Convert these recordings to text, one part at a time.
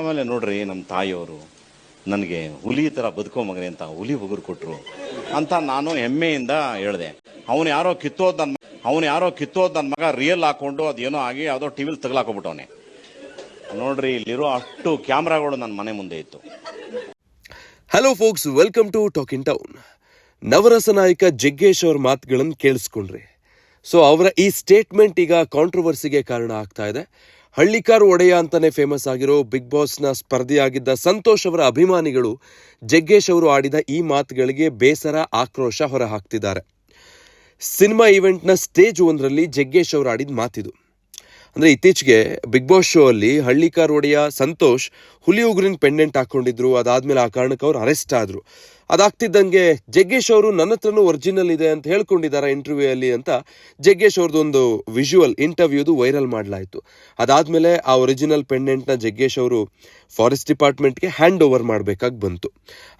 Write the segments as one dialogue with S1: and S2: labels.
S1: ಆಮೇಲೆ ನೋಡ್ರಿ ನಮ್ಮ ತಾಯಿಯವರು ನನಗೆ ಹುಲಿ ಥರ ಬದುಕೋ ಮಗನೆ ಅಂತ ಹುಲಿ ಹುಗುರು ಕೊಟ್ಟರು ಅಂತ ನಾನು ಹೆಮ್ಮೆಯಿಂದ ಹೇಳಿದೆ. ಅವನು ಯಾರೋ ಕಿತ್ತೋದ್ ನನ್ನ ಅವನು ಯಾರೋ ಕಿತ್ತೋದ್ ನನ್ನ ಮಗ ರಿಯಲ್ ಹಾಕೊಂಡು ಅದೇನೋ ಆಗಿ ಯಾವುದೋ ಟಿ ವಿಲಿ ತಗಲಾಕೊಂಬಿಟ್ಟವನೆ ನೋಡ್ರಿ ಇಲ್ಲಿರೋ ಅಷ್ಟು ಕ್ಯಾಮ್ರಾಗಳು ನನ್ನ ಮನೆ ಮುಂದೆ ಇತ್ತು.
S2: Hello folks welcome to talk town ನವರಸ ನಾಯಕ ಜಗ್ಗೇಶ್ ಅವ್ರ ಮಾತುಗಳನ್ನು ಕೇಳಿಸ್ಕೊಂಡ್ರಿ. ಸೊ ಅವರ ಈ ಸ್ಟೇಟ್ಮೆಂಟ್ ಈಗ ಕಾಂಟ್ರವರ್ಸಿಗೆ ಕಾರಣ ಆಗ್ತಾ ಇದೆ. ಹಳ್ಳಿಕಾರ್ ಒಡೆಯ ಅಂತಾನೆ ಫೇಮಸ್ ಆಗಿರೋ ಬಿಗ್ ಬಾಸ್ನ ಸ್ಪರ್ಧಿಯಾಗಿದ್ದ ಸಂತೋಷ್ ಅವರ ಅಭಿಮಾನಿಗಳು ಜಗ್ಗೇಶ್ ಅವರು ಆಡಿದ ಈ ಮಾತುಗಳಿಗೆ ಬೇಸರ, ಆಕ್ರೋಶ ಹೊರಹಾಕ್ತಿದ್ದಾರೆ. ಸಿನಿಮಾ ನ ಸ್ಟೇಜ್ ಒಂದರಲ್ಲಿ ಜಗ್ಗೇಶ್ ಅವರು ಆಡಿದ ಮಾತಿದು. ಅಂದ್ರೆ ಇತ್ತೀಚೆಗೆ ಬಿಗ್ ಬಾಸ್ ಶೋ ಅಲ್ಲಿ ಹಳ್ಳಿಕಾರ್ ಒಡೆಯ ಸಂತೋಷ್ ಹುಲಿ ಉಗುರಿನ ಪೆಂಡೆಂಟ್ ಹಾಕೊಂಡಿದ್ರು, ಅದಾದ್ಮೇಲೆ ಆ ಕಾರಣಕ್ಕೆ ಅವ್ರು ಅರೆಸ್ಟ್ ಆದ್ರು. ಅದಾಗ್ತಿದ್ದಂಗೆ ಜಗ್ಗೇಶ್ ಅವರು ನನ್ನ ಹತ್ರನೂ ಒರಿಜಿನಲ್ ಇದೆ ಅಂತ ಹೇಳ್ಕೊಂಡಿದ್ದಾರೆ ಇಂಟರ್ವ್ಯೂ ಅಲ್ಲಿ ಅಂತ ಜಗ್ಗೇಶ್ ಅವ್ರದ್ದೊಂದು ವಿಜುವಲ್ ಇಂಟರ್ವ್ಯೂದು ವೈರಲ್ ಮಾಡಲಾಯಿತು. ಅದಾದಮೇಲೆ ಆ ಒರಿಜಿನಲ್ ಪೆಂಡೆಂಟ್ನ ಜಗ್ಗೇಶ್ ಅವರು ಫಾರೆಸ್ಟ್ ಡಿಪಾರ್ಟ್ಮೆಂಟ್ಗೆ ಹ್ಯಾಂಡ್ ಓವರ್ ಮಾಡಬೇಕಾಗಿ ಬಂತು.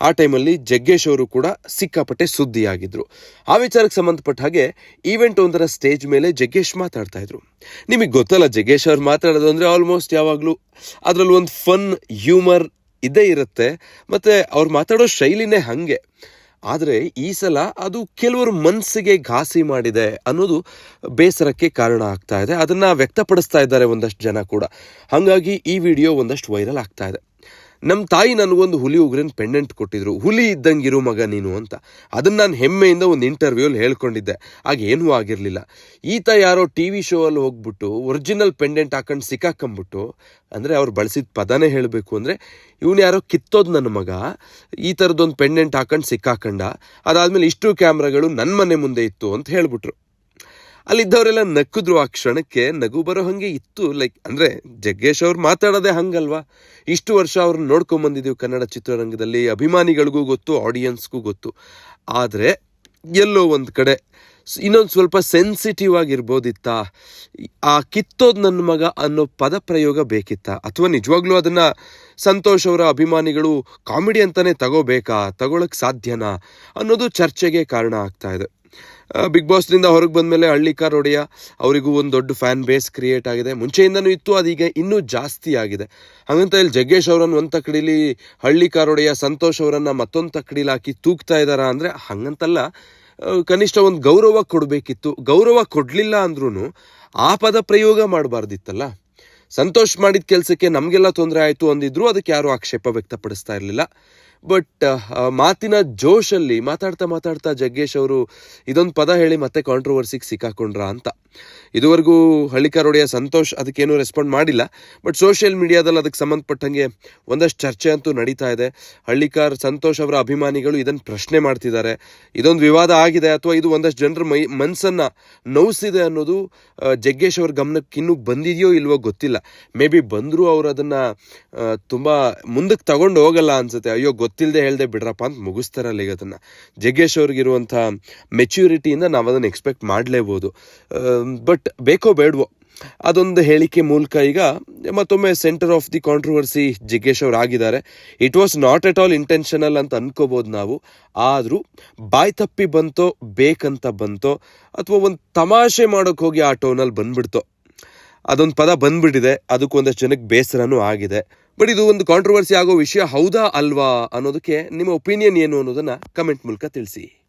S2: ಆ ಟೈಮಲ್ಲಿ ಜಗ್ಗೇಶ್ ಅವರು ಕೂಡ ಸಿಕ್ಕಾಪಟ್ಟೆ ಸುದ್ದಿಯಾಗಿದ್ರು. ಆ ವಿಚಾರಕ್ಕೆ ಸಂಬಂಧಪಟ್ಟ ಹಾಗೆ ಈವೆಂಟ್ ಒಂದರ ಸ್ಟೇಜ್ ಮೇಲೆ ಜಗ್ಗೇಶ್ ಮಾತಾಡ್ತಾ ಇದ್ರು. ನಿಮಗೆ ಗೊತ್ತಲ್ಲ ಜಗ್ಗೇಶ್ ಅವ್ರು ಮಾತಾಡೋದು ಅಂದ್ರೆ ಆಲ್ಮೋಸ್ಟ್ ಯಾವಾಗಲೂ ಅದರಲ್ಲಿ ಒಂದು ಫನ್ ಹ್ಯೂಮರ್ ಇದ್ದೇ ಇರುತ್ತೆ. ಮತ್ತೆ ಅವ್ರು ಮಾತಾಡೋ ಶೈಲಿನೇ ಹಾಗೆ. ಆದರೆ ಈ ಸಲ ಅದು ಕೆಲವರು ಮನಸ್ಸಿಗೆ ಘಾಸಿ ಮಾಡಿದೆ ಅನ್ನೋದು ಬೇಸರಕ್ಕೆ ಕಾರಣ ಆಗ್ತಾ ಇದೆ. ಅದನ್ನು ವ್ಯಕ್ತಪಡಿಸ್ತಾ ಇದ್ದಾರೆ ಒಂದಷ್ಟು ಜನ ಕೂಡ. ಹಾಗಾಗಿ ಈ ವಿಡಿಯೋ ಒಂದಷ್ಟು ವೈರಲ್ ಆಗ್ತಾ ಇದೆ. ನಮ್ಮ ತಾಯಿ ನನಗೊಂದು ಹುಲಿ ಉಗ್ರನ್ ಪೆಂಡೆಂಟ್ ಕೊಟ್ಟಿದ್ರು. ಹುಲಿ ಇದ್ದಂಗಿರು ಮಗ ನೀನು ಅಂತ. ಅದನ್ನ ನಾನು ಹೆಮ್ಮೆಯಿಂದ ಒಂದು ಇಂಟರ್ವ್ಯೂಲ್ಲಿ ಹೇಳ್ಕೊಂಡಿದ್ದೆ. ಆಗ ಏನೂ ಆಗಿರಲಿಲ್ಲ. ಈತ ಯಾರೋ ಟಿ ವಿ ಶೋ ಅಲ್ಲಿ ಹೋಗ್ಬಿಟ್ಟು ಒರಿಜಿನಲ್ ಪೆಂಡೆಂಟ್ ಹಾಕೊಂಡು ಸಿಕ್ಕಾಕೊಂಬಿಟ್ಟು ಅಂದರೆ ಅವ್ರು ಬಳಸಿದ ಪದನೇ ಹೇಳಬೇಕು ಅಂದರೆ, ಇವನು ಯಾರೋ ಕಿತ್ತೋದು ನನ್ನ ಮಗ, ಈ ಥರದ್ದೊಂದು ಪೆಂಡೆಂಟ್ ಹಾಕೊಂಡು ಸಿಕ್ಕಾಕಂಡ. ಅದಾದಮೇಲೆ ಇಷ್ಟು ಕ್ಯಾಮ್ರಾಗಳು ನನ್ನ ಮನೆ ಮುಂದೆ ಇತ್ತು ಅಂತ ಹೇಳ್ಬಿಟ್ರು. ಅಲ್ಲಿದ್ದವರೆಲ್ಲ ನಕ್ಕಿದ್ರು ಆ ಕ್ಷಣಕ್ಕೆ ನಗು ಬರೋ ಹಂಗೆ ಇತ್ತು. ಲೈಕ್ ಅಂದರೆ ಜಗ್ಗೇಶ್ ಅವ್ರು ಮಾತಾಡೋದೇ ಹಂಗಲ್ವಾ? ಇಷ್ಟು ವರ್ಷ ಅವ್ರನ್ನ ನೋಡ್ಕೊಂಡ್ ಬಂದಿದ್ದೀವಿ ಕನ್ನಡ ಚಿತ್ರರಂಗದಲ್ಲಿ. ಅಭಿಮಾನಿಗಳಿಗೂ ಗೊತ್ತು ಆಡಿಯನ್ಸ್ಗೂ ಗೊತ್ತು. ಆದರೆ ಎಲ್ಲೋ ಒಂದು ಕಡೆ ಇನ್ನೊಂದು ಸ್ವಲ್ಪ ಸೆನ್ಸಿಟಿವ್ ಆಗಿರ್ಬೋದಿತ್ತ? ಆ ಕಿತ್ತೋದು ನನ್ನ ಮಗ ಅನ್ನೋ ಪದ ಪ್ರಯೋಗ ಬೇಕಿತ್ತ? ಅಥವಾ ನಿಜವಾಗ್ಲೂ ಅದನ್ನ ಸಂತೋಷ್ ಅವರ ಅಭಿಮಾನಿಗಳು ಕಾಮಿಡಿ ಅಂತಲೇ ತಗೋಬೇಕಾ? ತಗೊಳಕ್ಕೆ ಸಾಧ್ಯನಾ? ಅನ್ನೋದು ಚರ್ಚೆಗೆ ಕಾರಣ ಆಗ್ತಾ ಇದೆ. ಬಿಗ್ ಬಾಸ್ನಿಂದ ಹೊರಗೆ ಬಂದಮೇಲೆ ಹಳ್ಳಿಕಾರ್ ಒಡೆಯ, ಅವರಿಗೂ ಒಂದು ದೊಡ್ಡ ಫ್ಯಾನ್ ಬೇಸ್ ಕ್ರಿಯೇಟ್ ಆಗಿದೆ. ಮುಂಚೆಯಿಂದನೂ ಇತ್ತು ಅದೀಗ ಇನ್ನೂ ಜಾಸ್ತಿ ಆಗಿದೆ. ಹಾಗಂತ ಇಲ್ಲಿ ಜಗ್ಗೇಶ್ ಅವರನ್ನು ಒಂದು ತಕ್ಕಡಿಲಿ ಹಳ್ಳಿಕಾರ್ ಒಡೆಯ ಸಂತೋಷ್ ಅವರನ್ನು ಮತ್ತೊಂದು ತಕ್ಕಡಿಲಿ ಹಾಕಿ ತೂಗ್ತಾ ಇದ್ದಾರಾ ಅಂದರೆ ಹಂಗಂತಲ್ಲ ಕನಿಷ್ಠ ಒಂದು ಗೌರವ ಕೊಡಬೇಕಿತ್ತು. ಗೌರವ ಕೊಡಲಿಲ್ಲ ಅಂದ್ರೂ ಆ ಪದ ಪ್ರಯೋಗ ಮಾಡಬಾರ್ದಿತ್ತಲ್ಲ. ಸಂತೋಷ್ ಮಾಡಿದ ಕೆಲಸಕ್ಕೆ ನಮಗೆಲ್ಲ ತೊಂದರೆ ಆಯಿತು ಅಂದಿದ್ರು, ಅದಕ್ಕೆ ಯಾರೂ ಆಕ್ಷೇಪ ವ್ಯಕ್ತಪಡಿಸ್ತಾ ಇರಲಿಲ್ಲ. ಬಟ್ ಮಾತಿನ ಜೋಶಲ್ಲಿ ಮಾತಾಡ್ತಾ ಮಾತಾಡ್ತಾ ಜಗ್ಗೇಶ್ ಅವರು ಇದೊಂದು ಪದ ಹೇಳಿ ಮತ್ತೆ ಕಾಂಟ್ರವರ್ಸಿಗೆ ಸಿಕ್ಕಾಕೊಂಡ್ರ ಅಂತ. ಇದುವರೆಗೂ ಹಳ್ಳಿಕಾರ್ ಒಡೆಯ ಸಂತೋಷ್ ಅದಕ್ಕೇನು ರೆಸ್ಪಾಂಡ್ ಮಾಡಿಲ್ಲ. ಬಟ್ ಸೋಷಿಯಲ್ ಮೀಡಿಯಾದಲ್ಲಿ ಅದಕ್ಕೆ ಸಂಬಂಧಪಟ್ಟಂಗೆ ಒಂದಷ್ಟು ಚರ್ಚೆ ಅಂತೂ ನಡೀತಾ ಇದೆ. ಹಳ್ಳಿಕಾರ್ ಸಂತೋಷ್ ಅವರ ಅಭಿಮಾನಿಗಳು ಇದನ್ನು ಪ್ರಶ್ನೆ ಮಾಡ್ತಿದ್ದಾರೆ. ಇದೊಂದು ವಿವಾದ ಆಗಿದೆ ಅಥವಾ ಇದು ಒಂದಷ್ಟು ಜನರ ಮೈ ಮನಸ್ಸನ್ನು ನೋವಿಸಿದೆ ಅನ್ನೋದು ಜಗ್ಗೇಶ್ ಅವ್ರ ಗಮನಕ್ಕೆ ಇನ್ನೂ ಬಂದಿದೆಯೋ ಇಲ್ವೋ ಗೊತ್ತಿಲ್ಲ. ಮೇ ಬಿ ಬಂದರೂ ಅವರು ಅದನ್ನು ತುಂಬಾ ಮುಂದಕ್ಕೆ ತಗೊಂಡು ಹೋಗಲ್ಲ ಅನ್ಸುತ್ತೆ. ಅಯ್ಯೋ ಗೊತ್ತಿಲ್ಲದೆ ಹೇಳ್ದೆ ಬಿಡ್ರಪ್ಪ ಅಂತ ಮುಗಿಸ್ತಾರಲ್ಲ ಈಗ ಅದನ್ನು ಜಗ್ಗೇಶ್ ಅವ್ರಿಗಿರುವಂಥ ಮೆಚ್ಯೂರಿಟಿಯಿಂದ ನಾವು ಅದನ್ನು ಎಕ್ಸ್ಪೆಕ್ಟ್ ಮಾಡಲೇಬೋದು. ಬಟ್ ಬೇಕೋ ಬೇಡವೋ. ಅದೊಂದು ಹೇಳಿಕೆ ಮೂಲಕ ಈಗ ಮತ್ತೊಮ್ಮೆ centre of the controversy Jaggesh ಅವರು ಆಗಿದ್ದಾರೆ it was not at all intentional ಅಂತ ಅನ್ಕೋಬೋದು ನಾವು. ಆದರೂ ಬಾಯ್ ತಪ್ಪಿ ಬಂತೋ, ಬೇಕಂತ ಬಂತೋ, ಅಥವಾ ಒಂದು ತಮಾಷೆ ಮಾಡೋಕೆ ಹೋಗಿ ಆ ಟೋನಲ್ಲಿ ಬಂದ್ಬಿಡ್ತೋ. ಅದೊಂದು ಪದ ಬಂದ್ಬಿಟ್ಟಿದೆ. ಅದಕ್ಕೆ ಒಂದಷ್ಟು ಜನಕ್ಕೆ ಬೇಸರನೂ ಆಗಿದೆ. ಬಟ್ ಇದು ಒಂದು ಕಾಂಟ್ರವರ್ಸಿ ಆಗೋ ವಿಷಯ ಹೌದಾ ಅಲ್ವಾ ಅನ್ನೋದಕ್ಕೆ ನಿಮ್ಮ ಒಪಿನಿಯನ್ ಏನು ಅನ್ನೋದನ್ನ ಕಮೆಂಟ್ ಮೂಲಕ ತಿಳಿಸಿ.